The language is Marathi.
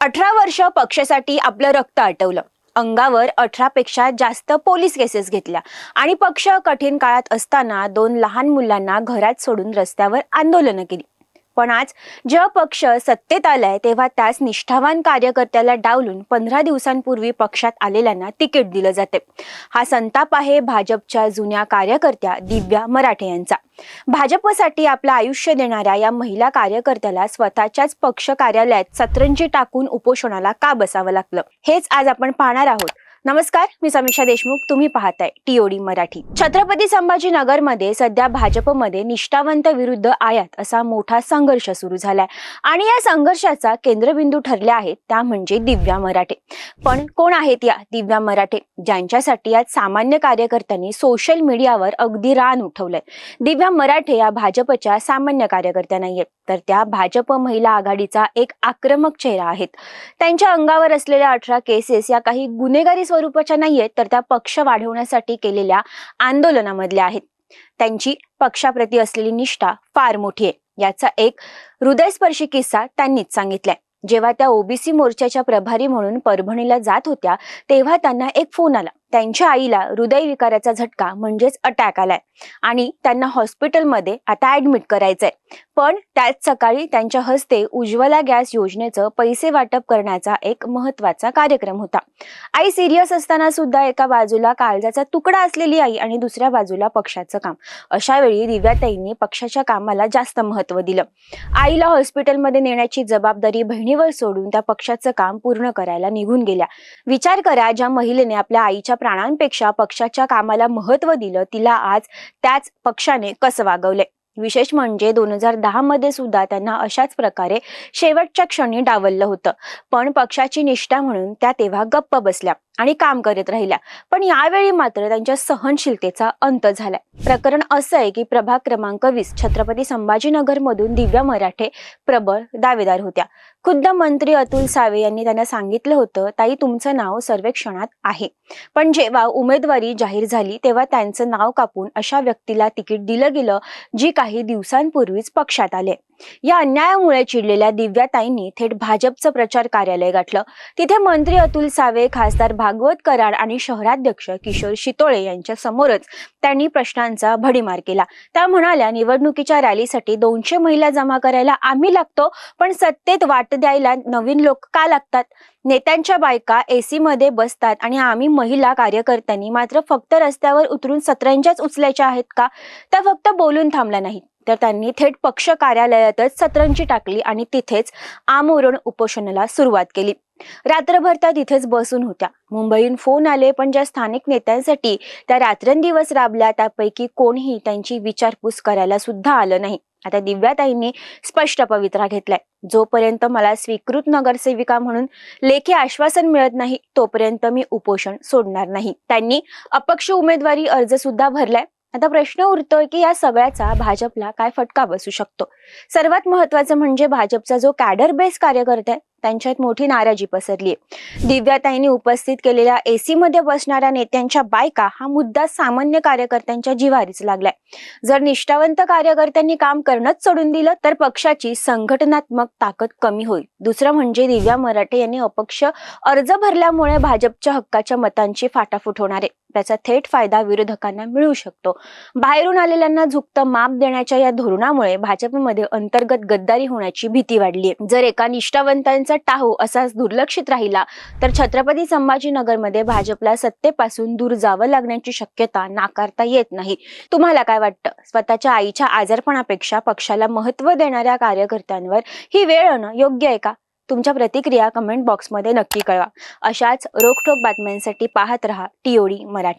अठरा वर्ष पक्षासाठी आपलं रक्त आटवलं. अंगावर अठरा पेक्षा जास्त पोलीस केसेस घेतल्या. आणि पक्ष कठीण काळात असताना दोन लहान मुलांना घरात सोडून रस्त्यावर आंदोलनं केली. पण आज जेव्हा पक्ष सत्तेत आलाय तेव्हा त्याच निष्ठावान कार्यकर्त्याला डावलून पंधरा दिवसांपूर्वी पक्षात आलेल्यांना तिकीट दिलं जाते. हा संताप आहे भाजपच्या जुन्या कार्यकर्त्या दिव्या मराठे यांचा. भाजपसाठी आपलं आयुष्य देणाऱ्या या महिला कार्यकर्त्याला स्वतःच्याच पक्ष कार्यालयात सतरंजी टाकून उपोषणाला का बसावं लागलं? हेच आज आपण पाहणार आहोत. नमस्कार मी समीक्षा देशमुख. तुम्ही पाहताय टीओडी मराठी. छत्रपती संभाजीनगरमध्ये सध्या भाजपमध्ये निष्ठावंत विरुद्ध आयात असा मोठा संघर्ष सुरू झालाय. आणि या संघर्षाचा केंद्रबिंदू ठरल्या आहेत त्या म्हणजे दिव्या मराठे. पण कोण आहेत या दिव्या मराठे? ज्यांच्यासाठी आज सामान्य कार्यकर्त्यांनी सोशल मीडियावर अगदी रान उठवलंय. दिव्या मराठे या भाजपच्या सामान्य कार्यकर्त्या नाहीयेत. तर त्या भाजप महिला आघाडीचा एक आक्रमक चेहरा आहेत. त्यांच्या अंगावर असलेल्या अठरा केसेस या काही गुन्हेगारी स्वरूपाच्या नाहीयेत तर त्या पक्ष वाढवण्यासाठी केलेल्या आंदोलनामधल्या आहेत. त्यांची पक्षाप्रती असलेली निष्ठा फार मोठी आहे. याचा एक हृदयस्पर्शी किस्सा त्यांनीच सांगितलाय. जेव्हा त्या ओबीसी मोर्चाच्या प्रभारी म्हणून परभणीला जात होत्या तेव्हा त्यांना एक फोन आला. त्यांच्या आईला हृदयविकाराचा झटका म्हणजेच अटॅक आलाय. आणि त्यांना हॉस्पिटलमध्ये आता ऍडमिट करायचंय. पण त्याच सकाळी त्यांच्या हस्ते उज्ज्वला गॅस योजनेचं पैसे वाटप करण्याचा एक महत्त्वाचा कार्यक्रम होता. आई सिरियस असताना सुद्धा एका बाजूला काळजाचा तुकडा असलेली आई आणि दुसऱ्या बाजूला पक्षाचं काम. अशा वेळी दिव्याताईंनी पक्षाच्या कामाला जास्त महत्त्व दिलं. आईला हॉस्पिटलमध्ये नेण्याची जबाबदारी बहिणीवर सोडून त्या पक्षाचं काम पूर्ण करायला निघून गेल्या. विचार करा ज्या महिलेने आपल्या आईच्या प्राणांपेक्षा पक्षाच्या कामाला महत्त्व दिलं तिला आज त्याच पक्षाने कसं वागवले? विशेष म्हणजे दोन हजार दहा मध्ये सुद्धा त्यांना अशाच प्रकारे शेवटच्या क्षणी डावललं होतं. पण पक्षाची निष्ठा म्हणून त्या तेव्हा गप्प बसल्या. आणि काम करत राहिल्या. पण यावेळी मात्र त्यांच्या सहनशीलतेचा अंत झालाय. प्रकरण असं आहे की प्रभाग क्रमांक वीस छत्रपती संभाजीनगर मधून दिव्या मराठे प्रबळ दावेदार होत्या. खुद्द मंत्री अतुल सावे यांनी त्यांना सांगितलं होतं ताई तुमचं नाव सर्वेक्षणात आहे. पण जेव्हा उमेदवारी जाहीर झाली तेव्हा त्यांचं नाव कापून अशा व्यक्तीला तिकीट दिलं गेलं जी काही दिवसांपूर्वीच पक्षात आले. या अन्यायामुळे चिडलेल्या दिव्याताईंनी थेट भाजपचं प्रचार कार्यालय गाठलं. तिथे मंत्री अतुल सावे खासदार भागवत कराड आणि शहराध्यक्ष किशोर शितोळे यांच्या समोरच त्यांनी प्रश्नांचा भडीमार केला. त्या म्हणाल्या निवडणुकीच्या रॅलीसाठी दोनशे महिला जमा करायला आम्ही लागतो पण सत्तेत वाट द्यायला नवीन लोक का लागतात? नेत्यांच्या बायका एसी मध्ये बसतात आणि आम्ही महिला कार्यकर्त्यांनी मात्र फक्त रस्त्यावर उतरून सतरंजाच उचलायच्या आहेत का? त्या फक्त बोलून थांबल्या नाहीत. तर त्यांनी थेट पक्ष कार्यालयातच सतरंजी टाकली आणि तिथेच आमोरण उपोषणाला सुरुवात केली. रात्रभर त्या तिथेच बसून होत्या. मुंबईहून फोन आले पण ज्या स्थानिक नेत्यांसाठी त्या रात्रंदिवस राबल्या त्यापैकी कोणीही त्यांची विचारपूस करायला सुद्धा आलं नाही. आता दिव्याताईंनी स्पष्ट पवित्रा घेतलाय. जोपर्यंत मला स्वीकृत नगरसेविका म्हणून लेखी आश्वासन मिळत नाही तोपर्यंत मी उपोषण सोडणार नाही. त्यांनी अपक्ष उमेदवारी अर्ज सुद्धा भरलाय. आता प्रश्न उरतोय की या सगळ्याचा भाजपला काय फटका बसू शकतो? सर्वात महत्वाचं म्हणजे भाजपचा जो कॅडर बेस कार्यकर्ता आहे त्यांच्यात मोठी नाराजी पसरली. दिव्याताईंनी उपस्थित केलेल्या एसी मध्ये बसणाऱ्या नेत्यांच्या बायका हा मुद्दा सामान्य कार्यकर्त्यांच्या जिव्हारीच लागलाय. जर निष्ठावंत कार्यकर्त्यांनी काम करणंच सोडून दिलं तर पक्षाची संघटनात्मक ताकद कमी होईल. दुसरं म्हणजे दिव्या मराठे यांनी अपक्ष अर्ज भरल्यामुळे भाजपच्या हक्काच्या मतांची फाटाफूट होणार आहे. त्याचा थेट फायदा विरोधकांना मिळू शकतो. बाहेरून आलेल्यांना झुकतं माप देण्याच्या या धोरणामुळे भाजपमध्ये अंतर्गत गद्दारी होण्याची भीती वाढली आहे. जर एका निष्ठावंतांचा टाहू असाच दुर्लक्षित राहिला तर छत्रपती संभाजीनगरमध्ये भाजपला सत्तेपासून दूर जावं लागण्याची शक्यता नाकारता येत नाही. तुम्हाला काय वाटतं? स्वतःच्या आईच्या आजारपणापेक्षा पक्षाला महत्त्व देणाऱ्या कार्यकर्त्यांवर ही वेळ योग्य आहे का? तुमच्या प्रतिक्रिया कमेंट बॉक्समध्ये नक्की कळवा. अशाच रोखोक बातम्यांसाठी पाहत रहा टीओडी मराठी.